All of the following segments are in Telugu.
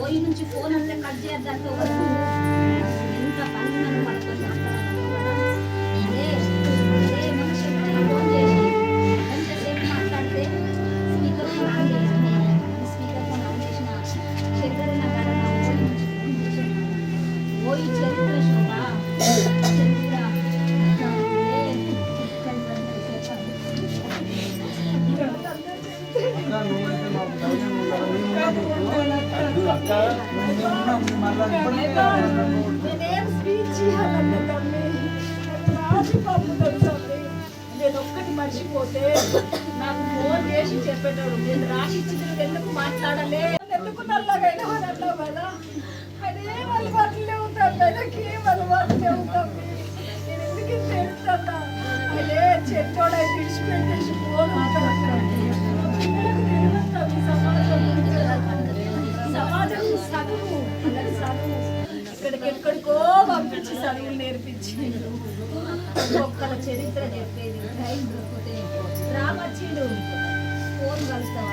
ఓయి నుంచి ఫోన్ అంటే కట్ కదా ఎంత పని మనం మనతో మాట్లాడాలంటావు కదా ఏ, మనిషి ఫోన్ చేసి ఎంతసేపు మాట్లాడితే స్పీకర్ ఫోన్ ఆన్ చేసిన స్పీకర్ ఫోన్ ఆన్ చేసిన చరిత్ర రాసి నేను ఒక్కటి మర్చిపోతే నాకు ఫోన్ చేసి చెప్పేటప్పుడు నేను రాసి ఇచ్చిన ఎందుకు మాట్లాడలే ఎందుకు నల్లగైనా అని కదా అదే వాళ్ళు వాటిలో ఇక్కడికి ఎక్కడికో పంపించి చదువులు నేర్పించి ఒక్కల చరిత్ర చెప్పేది రామచ్చిండు ఫోన్ కలుస్తావా?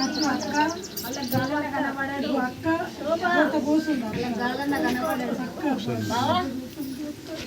వదిలిపెట్టు కనబడాడు గాలన్న కనబడాడు. బావా.